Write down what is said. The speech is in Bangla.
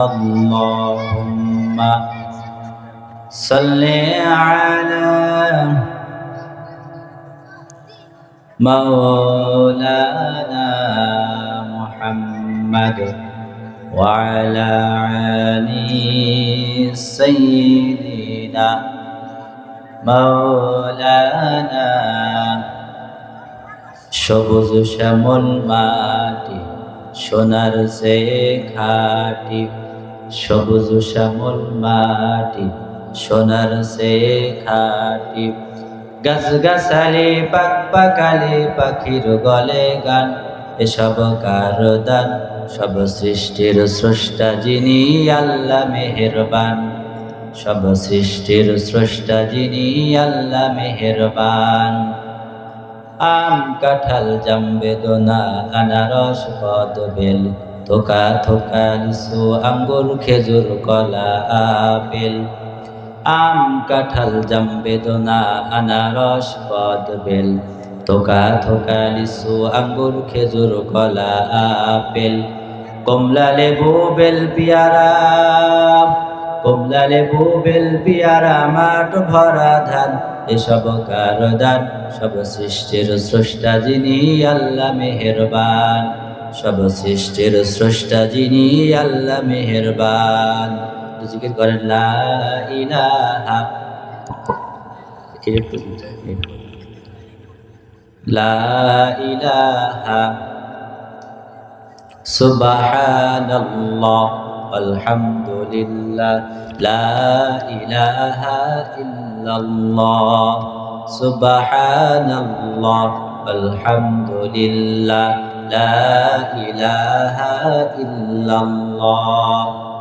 اللهم صل على مولانا محمد وعلى آل سيدنا مولانا সবুজ শ্যামল মাটি সোনার সে খাটি সবুজ শ্যামল মাটি, সোনার সে খাটি। গাছ গাছালি পাক পাকালি পাখির গলে গান, এসব কার দান? সব সৃষ্টির স্রষ্টা যিনি আল্লাহ মেহেরবান। সব সৃষ্টির স্রষ্টা যিনি আল্লাহ মেহেরবান। আম, কাঁঠাল, জাম, বেদনা, আনারস কদ বেল থোকা থোকা লিচু আঙ্গুর, খেজুর, কলা, আপেল। আম, কাঁঠাল, জাম, বেদনা, আনারস পদ বেল থোকা থোকা লিচু আঙ্গুর, খেজুর, কলা, আপেল। কমলা লেবু, বেল, পিয়ারা। কমলা লেবু, বেল, পিয়ারা, মাঠ ভরা ধান। এসব কার দান, সব সৃষ্টির স্রষ্টা যিনি আল্লাহ মেহেরবান। সব সৃষ্টির স্রষ্টা যিনি আল্লাহ মেহেরবান। জিকির করেন, লা ইলাহা। লা ইলাহা। সুবহানাল্লাহ। আলহামদুলিল্লাহ। লা ইলাহা আলহামদুলিল্লাহ। লা ইলাহা ইল্লাল্লাহ।